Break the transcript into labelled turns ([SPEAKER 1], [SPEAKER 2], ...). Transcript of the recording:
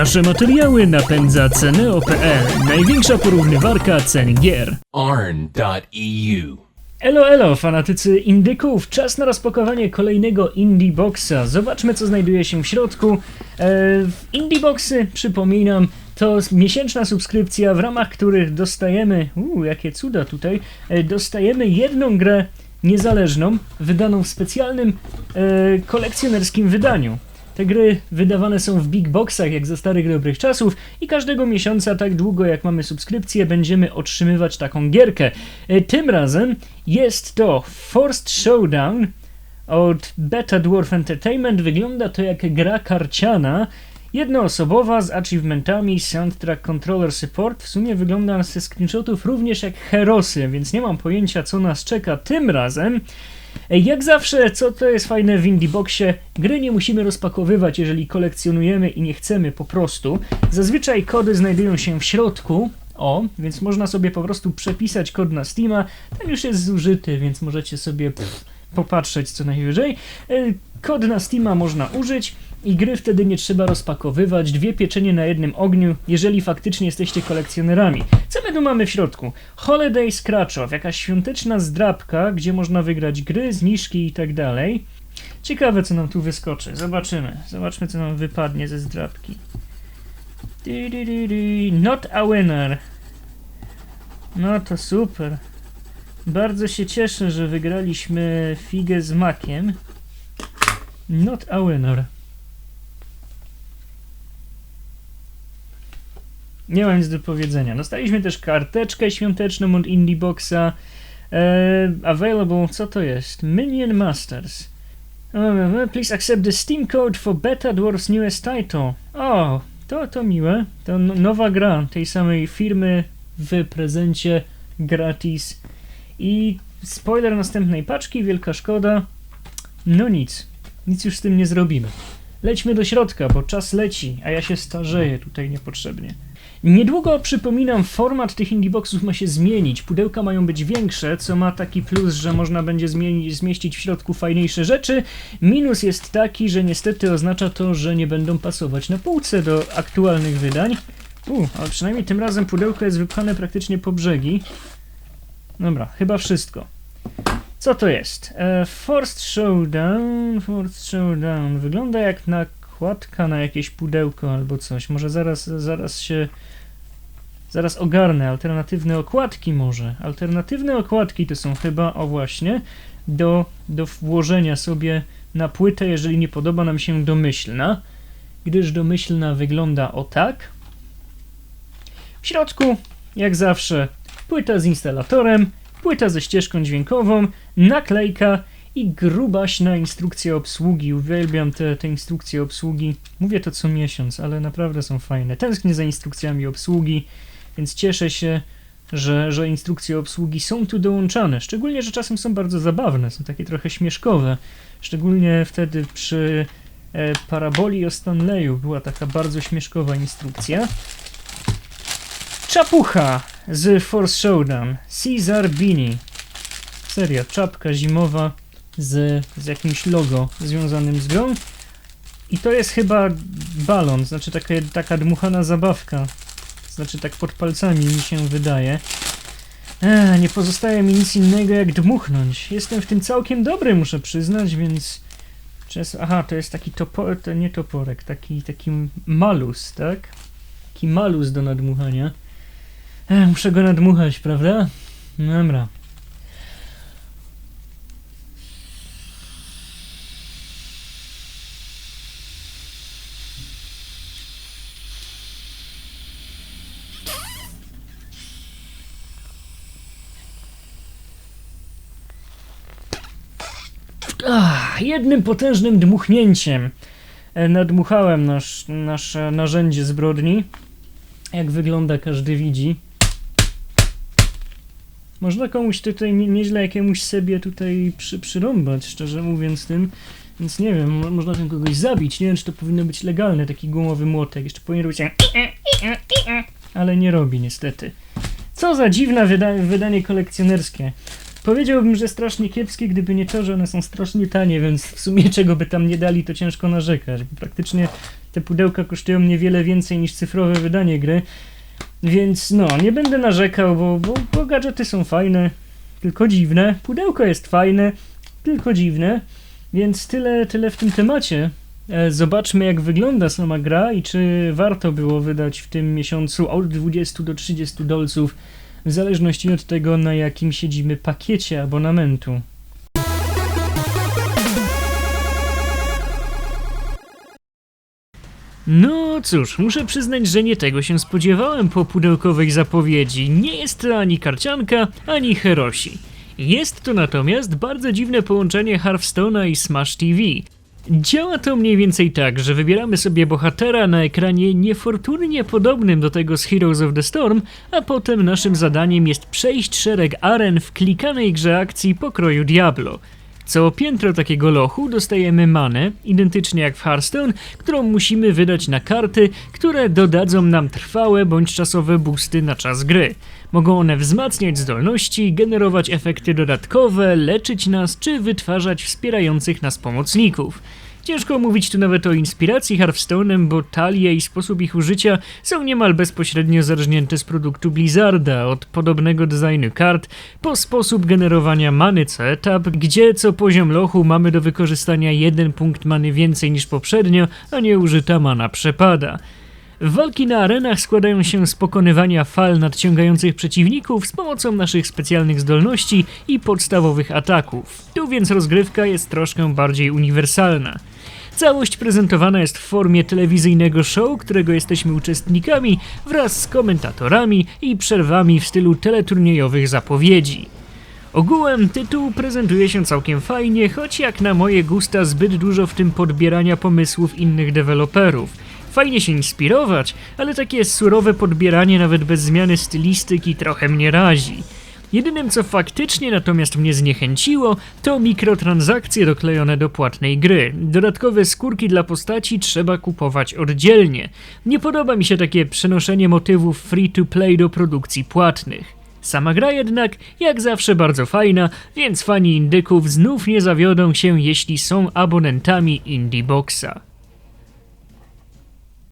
[SPEAKER 1] Nasze materiały napędza Ceneo.pl, największa porównywarka cen gier.
[SPEAKER 2] arn.eu.
[SPEAKER 1] Elo, elo, fanatycy indyków! Czas na rozpakowanie kolejnego Indie Boxa. Zobaczmy, co znajduje się w środku. E, Indie Boxy, przypominam, to miesięczna subskrypcja, w ramach których dostajemy, uuu, jakie cuda tutaj, e, dostajemy jedną grę niezależną, wydaną w specjalnym e, kolekcjonerskim wydaniu. Te gry wydawane są w big boxach, jak za starych dobrych czasów, i każdego miesiąca, tak długo jak mamy subskrypcję, będziemy otrzymywać taką gierkę. E, Tym razem jest to Forced Showdown od Beta Dwarf Entertainment. Wygląda to jak gra karciana, jednoosobowa z achievementami, soundtrack, controller support. W sumie wygląda ze screenshotów również jak Herosy, więc nie mam pojęcia, co nas czeka tym razem. Jak zawsze, co to jest fajne w Indie Boxie, gry nie musimy rozpakowywać, jeżeli kolekcjonujemy i nie chcemy po prostu. Zazwyczaj kody znajdują się w środku, o, więc można sobie po prostu przepisać kod na Steama. Ten już jest zużyty, więc możecie sobie pff, popatrzeć co najwyżej. Kod na Steama można użyć i gry wtedy nie trzeba rozpakowywać. Dwie pieczenie na jednym ogniu, jeżeli faktycznie jesteście kolekcjonerami. Co my tu mamy w środku? Holiday Scratch-Off, jakaś świąteczna zdrabka, gdzie można wygrać gry, zniżki i tak dalej. Ciekawe, co nam tu wyskoczy. Zobaczymy. Zobaczmy, co nam wypadnie ze zdrabki. Not a winner. No to super. Bardzo się cieszę, że wygraliśmy figę z makiem. Not a winner. Nie mam nic do powiedzenia. Dostaliśmy też karteczkę świąteczną od Indie Boxa. E, available, co to jest? Minion Masters. E, Please accept the Steam code for Beta Dwarf's newest title. O, to, to miłe. To no- nowa gra tej samej firmy w prezencie gratis. I spoiler następnej paczki, wielka szkoda. No nic, nic już z tym nie zrobimy. Lećmy do środka, bo czas leci, a ja się starzeję tutaj niepotrzebnie. Niedługo, przypominam, format tych indie boxów ma się zmienić. Pudełka mają być większe, co ma taki plus, że można będzie zmieścić w środku fajniejsze rzeczy. Minus jest taki, że niestety oznacza to, że nie będą pasować na półce do aktualnych wydań. U, ale przynajmniej tym razem pudełko jest wypchane praktycznie po brzegi. Dobra, chyba wszystko. Co to jest? E, Forced Showdown. Forced Showdown. Wygląda jak nakładka na jakieś pudełko albo coś. Może zaraz, zaraz się. Zaraz ogarnę. Alternatywne okładki może. Alternatywne okładki to są chyba, o właśnie, do, do włożenia sobie na płytę, jeżeli nie podoba nam się domyślna. Gdyż domyślna wygląda o tak. W środku, jak zawsze, płyta z instalatorem, płyta ze ścieżką dźwiękową, naklejka i grubaśna instrukcja obsługi. Uwielbiam te, te instrukcje obsługi. Mówię to co miesiąc, ale naprawdę są fajne. Tęsknię za instrukcjami obsługi, więc cieszę się, że, że instrukcje obsługi są tu dołączane. Szczególnie, że czasem są bardzo zabawne, są takie trochę śmieszkowe. Szczególnie wtedy przy e, paraboli o Stanleyu była taka bardzo śmieszkowa instrukcja. Czapucha z Force Showdown. Caesar Bini. Seria, czapka zimowa z, z jakimś logo związanym z grą. I to jest chyba balon, znaczy taka, dmuchana zabawka. Znaczy tak pod palcami mi się wydaje. Ech, nie pozostaje mi nic innego jak dmuchnąć. Jestem w tym całkiem dobry, muszę przyznać, więc... Czas... Aha, to jest taki toporek, to nie toporek, taki, taki malus, tak? Taki malus do nadmuchania. Ech, muszę go nadmuchać, prawda? Dobra. Ach, jednym potężnym dmuchnięciem e, nadmuchałem nasz, nasze narzędzie zbrodni. Jak wygląda, każdy widzi. Można komuś tutaj nie- nieźle jakiemuś sobie tutaj przy, przyrąbać, szczerze mówiąc tym. Więc nie wiem, mo- można tym kogoś zabić. Nie wiem, czy to powinno być legalne, taki gumowy młotek. Jeszcze powinien robić ale nie robi niestety. Co za dziwne wyda wydanie kolekcjonerskie. Powiedziałbym, że strasznie kiepskie, gdyby nie to, że one są strasznie tanie, więc w sumie czego by tam nie dali, to ciężko narzekać. Praktycznie te pudełka kosztują niewiele więcej niż cyfrowe wydanie gry. Więc no, nie będę narzekał, bo, bo, bo gadżety są fajne, tylko dziwne. Pudełko jest fajne, tylko dziwne. Więc tyle, tyle w tym temacie. E, Zobaczmy, jak wygląda sama gra i czy warto było wydać w tym miesiącu od 20 do 30 dolców, w zależności od tego, na jakim siedzimy pakiecie abonamentu. No cóż, muszę przyznać, że nie tego się spodziewałem po pudełkowej zapowiedzi. Nie jest to ani karcianka, ani Herosi. Jest to natomiast bardzo dziwne połączenie Hearthstone'a i Smash TV. Działa to mniej więcej tak, że wybieramy sobie bohatera na ekranie niefortunnie podobnym do tego z Heroes of the Storm, a potem naszym zadaniem jest przejść szereg aren w klikanej grze akcji pokroju Diablo. Co piętro takiego lochu dostajemy manę, identycznie jak w Hearthstone, którą musimy wydać na karty, które dodadzą nam trwałe bądź czasowe boosty na czas gry. Mogą one wzmacniać zdolności, generować efekty dodatkowe, leczyć nas czy wytwarzać wspierających nas pomocników. Ciężko mówić tu nawet o inspiracji Hearthstone'em, bo talie i sposób ich użycia są niemal bezpośrednio zarżnięte z produktu Blizzarda, od podobnego designu kart, po sposób generowania many co etap, gdzie co poziom lochu mamy do wykorzystania jeden punkt many więcej niż poprzednio, a nie użyta mana przepada. Walki na arenach składają się z pokonywania fal nadciągających przeciwników z pomocą naszych specjalnych zdolności i podstawowych ataków. Tu więc rozgrywka jest troszkę bardziej uniwersalna. Całość prezentowana jest w formie telewizyjnego show, którego jesteśmy uczestnikami wraz z komentatorami i przerwami w stylu teleturniejowych zapowiedzi. Ogółem tytuł prezentuje się całkiem fajnie, choć jak na moje gusta zbyt dużo w tym podbierania pomysłów innych deweloperów. Fajnie się inspirować, ale takie surowe podbieranie nawet bez zmiany stylistyki trochę mnie razi. Jedynym co faktycznie natomiast mnie zniechęciło, to mikrotransakcje doklejone do płatnej gry. Dodatkowe skórki dla postaci trzeba kupować oddzielnie. Nie podoba mi się takie przenoszenie motywów free to play do produkcji płatnych. Sama gra jednak, jak zawsze bardzo fajna, więc fani indyków znów nie zawiodą się, jeśli są abonentami Indie Boxa.